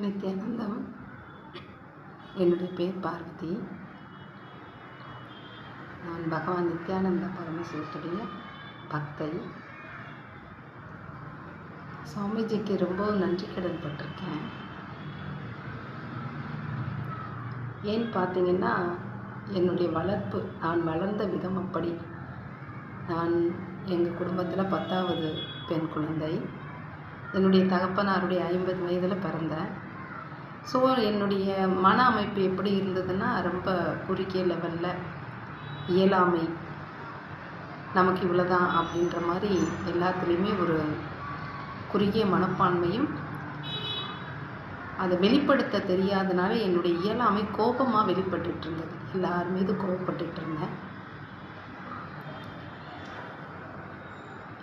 நித்யானந்தம் என்னுடைய பேர் பார்வதி. நான் பகவான் நித்யானந்த பரமசிவத்துடைய பக்தை. சுவாமிஜிக்கு ரொம்ப நன்றி கடன் பட்டிருக்கேன். ஏன்னு பார்த்தீங்கன்னா என்னுடைய வளர்ப்பு நான் வளர்ந்த விதம் அப்படி. நான் எங்கள் குடும்பத்தில் பத்தாவது பெண் குழந்தை. என்னுடைய தகப்பனாருடைய ஐம்பது வயதில் பிறந்தேன். ஸோ என்னுடைய மன அமைப்பு எப்படி இருந்ததுன்னா ரொம்ப குறுகிய லெவலில் இயலாமை. நமக்கு இவ்வளோதான் அப்படின்ற மாதிரி எல்லாத்துலேயுமே ஒரு குறுகிய மனப்பான்மையும் அதை வெளிப்படுத்த தெரியாதனால என்னுடைய இயலாமை கோபமாக வெளிப்பட்டுட்டு இருந்தது. எல்லார் மீது கோபப்பட்டுட்டு இருந்தேன்.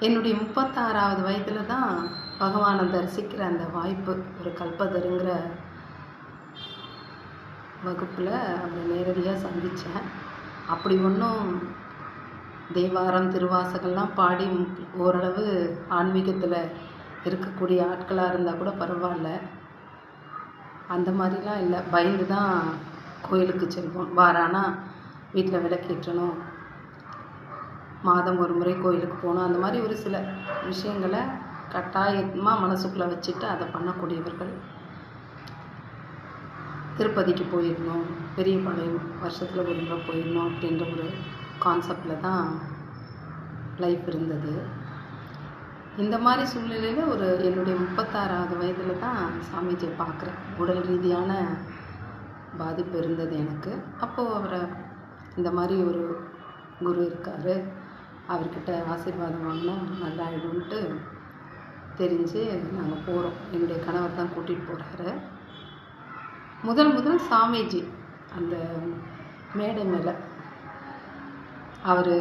என்னுடைய முப்பத்தாறாவது வயதில் தான் பகவானை தரிசிக்கிற அந்த வாய்ப்பு ஒரு கல்பதருங்கிற வகுப்பில் அவரை நேரடியாக சந்தித்தேன் அப்படி ஒன்றும் தேவாரம் திருவாசகம்லாம் பாடி ஓரளவு ஆன்மீகத்தில் இருக்கக்கூடிய ஆட்களாக இருந்தால் கூட பரவாயில்ல. அந்த மாதிரிலாம் இல்லை. பயந்து தான் கோயிலுக்கு செல்வோம். வாரானா வீட்டில் விளக்கேற்றணும். மாதம் ஒரு முறை கோயிலுக்கு போகணும். அந்த மாதிரி ஒரு சில விஷயங்களை கட்டாயமாக மனசுக்குள்ளே வச்சுட்டு அதை பண்ணக்கூடியவர்கள் திருப்பதிக்கு போயிடணும் பெரியபாளையம் வருஷத்தில் ஒரு முறை போயிடணும் அப்படின்ற ஒரு கான்செப்டில் தான் லைஃப் இருந்தது. இந்த மாதிரி சூழ்நிலையில் ஒரு என்னுடைய முப்பத்தாறாவது வயதில் தான் சாமிஜியை பார்க்குறேன். உடல் ரீதியான பாதிப்பு இருந்தது எனக்கு. அப்போது அவரை இந்த மாதிரி ஒரு குரு இருக்கார். அவர்கிட்ட ஆசீர்வாதம் வாங்கினா நல்லா ஆகிடும்ன்ட்டு தெரிஞ்சு நாங்கள் போகிறோம் என்னுடைய கணவர் தான் கூட்டிகிட்டு போகிறாரு முதல் முதல் சாமிஜி அந்த மேடை மேலே அவர்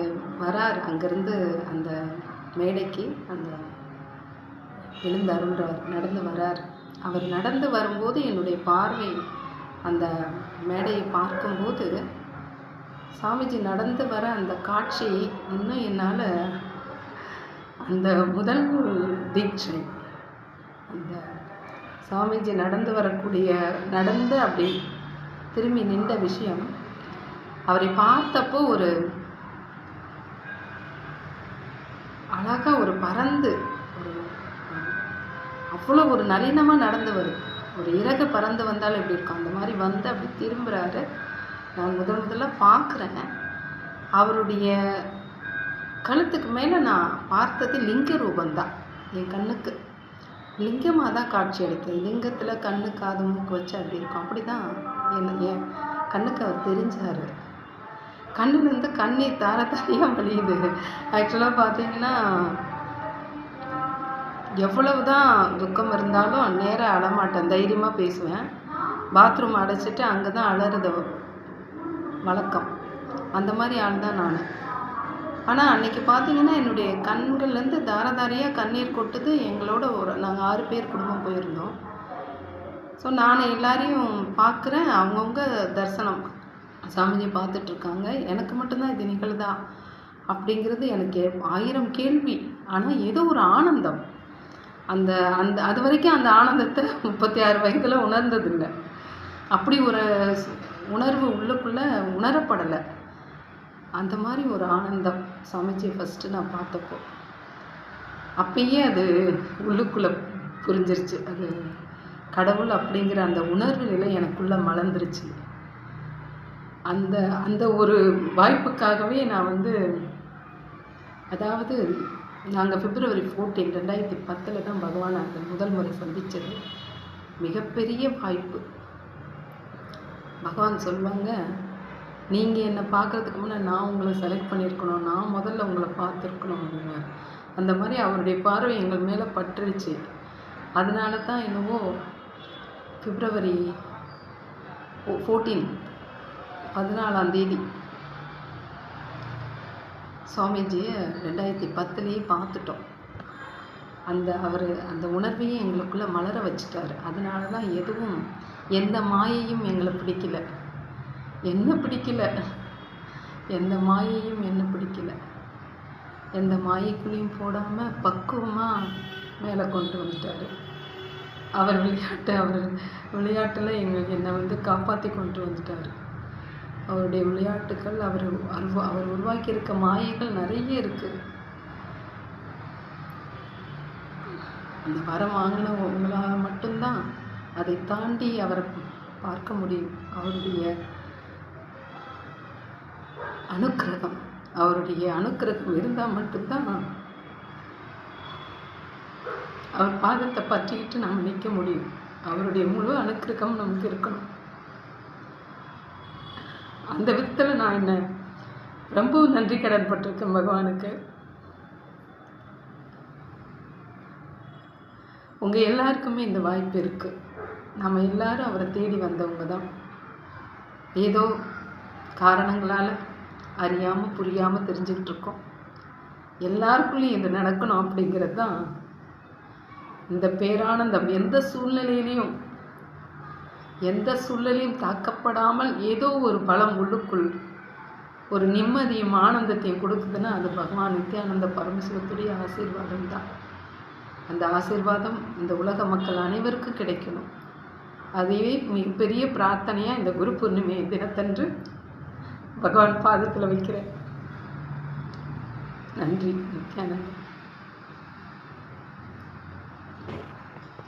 வரார். அங்கேருந்து அந்த மேடைக்கு அந்த எழுந்து அருள்றார் நடந்து வரார். அவர் நடந்து வரும்போது என்னுடைய பார்வை அந்த மேடையை பார்க்கும்போது சாமிஜி நடந்து வர அந்த காட்சி இன்னும் என்னால் அந்த முதல் தீட்சை அந்த சாமிஜி நடந்து வரக்கூடிய நடந்து அப்படி திரும்பி நின்ற விஷயம் அவரை பார்த்தப்போ ஒரு அழகாக ஒரு பறந்து ஒரு அவ்வளோ ஒரு நளினமாக நடந்து வருது ஒரு இறகு பறந்து வந்தாலும் எப்படி இருக்கும்? அந்த மாதிரி வந்து அப்படி திரும்புகிறாரு நான் முதல் முதல்ல பார்க்குறேன். அவருடைய கழுத்துக்கு மேலே நான் பார்த்தது லிங்க ரூபந்தான் என் கண்ணுக்கு. லிங்கமாக தான் காட்சி அளித்தது லிங்கத்தில் கண்ணு காது மூக்கு வச்சு அப்படி இருக்கும். அப்படி தான் என்ன கண்ணுக்கு அவர் தெரிஞ்சார். கண்ணுலேருந்து கண்ணீர் தார தாரியாக வழியுது. ஆக்சுவலாக பார்த்தீங்கன்னா எவ்வளவு தான் துக்கம் இருந்தாலும் நேராக அழமாட்டேன். தைரியமாக பேசுவேன். பாத்ரூம் அடைச்சிட்டு அங்கே தான் அழறது வழக்கம். அந்த மாதிரி ஆள் தான் நான். ஆனால் அன்றைக்கி பார்த்தீங்கன்னா என்னுடைய கண்கள்லேருந்து தாரதாரியாக கண்ணீர் கொட்டுது. எங்களோட ஒரு நாங்கள் ஆறு பேர் குடும்பம் போயிருந்தோம். ஸோ நான் எல்லாரையும் பார்க்குறேன் அவங்கவுங்க தரிசனம் சாமிஜி பார்த்துட்ருக்காங்க எனக்கு மட்டும்தான் இது நிகழுதா? அப்படிங்கிறது எனக்கு ஆயிரம் கேள்வி. ஆனால் ஏதோ ஒரு ஆனந்தம். அந்த அந்த அது வரைக்கும் அந்த ஆனந்தத்தை முப்பத்தி ஆறு வயதில் உணர்ந்ததில்லை. அப்படி ஒரு உணர்வு உள்ளுக்குள்ளே உணரப்படலை. அந்த மாதிரி ஒரு ஆனந்தம் சமைச்சி ஃபஸ்ட்டு நான் பார்த்தப்போ. அப்பயே அது உள்ளுக்குள்ளே புரிஞ்சிருச்சு. அது கடவுள் அப்படிங்கிற அந்த உணர்வு நிலை எனக்குள்ளே மலர்ந்துருச்சு. அந்த அந்த ஒரு வாய்ப்புக்காகவே நான் வந்து அதாவது நாங்கள் பிப்ரவரி ஃபோர்டீன் ரெண்டாயிரத்தி பத்தில் தான் பகவான் அந்த முதல் முறை சந்தித்தது மிகப்பெரிய வாய்ப்பு. பகவான் சொல்லுவாங்க நீங்கள் என்னை பார்க்குறதுக்கு முன்னே நான் உங்களை செலக்ட் பண்ணியிருக்கணும். நான் முதல்ல உங்களை பார்த்துருக்கணும் அப்படின்னார் அந்த மாதிரி அவருடைய பார்வை எங்கள் மேலே பட்டுருச்சு. அதனால தான் என்னவோ பிப்ரவரி ஃபோர்டீன் பதினாலாம் தேதி சுவாமிஜியை ரெண்டாயிரத்தி பத்துலேயே பார்த்துட்டோம். அந்த அவர் அந்த உணர்வையும் எங்களுக்குள்ளே மலர வச்சுட்டாரு. அதனால தான் எதுவும் எந்த மாயையும் எங்களை பிடிக்கல. என்ன பிடிக்கல? எந்த மாயையும் என்ன பிடிக்கல? எந்த மாயைக்குள்ளேயும் போடாமல் பக்குவமாக மேலே கொண்டு வந்துட்டார். அவர் விளையாட்டு அவர் விளையாட்டில் எங்களுக்கு என்னை வந்து காப்பாற்றி கொண்டு வந்துட்டார். அவருடைய விளையாட்டுகள் அவர் அருவா அவர் உருவாக்கியிருக்க மாயைகள் நிறைய இருக்குது அந்த வரம் வாங்கின உங்களால் மட்டும்தான் அதை தாண்டி அவரை பார்க்க முடியும். அவருடைய அனுக்கிரகம். அவருடைய அனுக்கிரகம் இருந்தால் மட்டும்தான் அவர் பாதத்தை பற்றிக்கிட்டு நாம் நிற்க முடியும். அவருடைய முழு அனுக்கிரகம் நமக்கு இருக்கணும். அந்த விதத்தில் நான் என்ன ரொம்ப நன்றி கடன் பட்டிருக்கேன் பகவானுக்கு. உங்கள் எல்லாருக்குமே இந்த வாய்ப்பு இருக்குது நம்ம எல்லாரும் அவரை தேடி வந்தவங்க தான். ஏதோ காரணங்களால் அறியாமல் புரியாமல் தெரிஞ்சுக்கிட்டு இருக்கோம் எல்லாருக்குள்ளேயும் இது நடக்கணும் அப்படிங்கிறது தான் இந்த பேரானந்தம். எந்த சூழ்நிலையிலையும் எந்த சூழ்நிலையும் தாக்கப்படாமல் ஏதோ ஒரு பலம் உள்ளுக்குள் ஒரு நிம்மதியும் ஆனந்தத்தையும் கொடுக்குதுன்னா அது பகவான் நித்யானந்த பரமசிவத்துடைய ஆசீர்வாதம் தான். அந்த ஆசீர்வாதம் இந்த உலக மக்கள் அனைவருக்கும் கிடைக்கணும். அதுவே மிகப்பெரிய பிரார்த்தனையாக இந்த குரு பூர்ணிமை தினத்தன்று பகவான் பாதத்தில் வைக்கிறேன். நன்றி. நித்யானந்தம்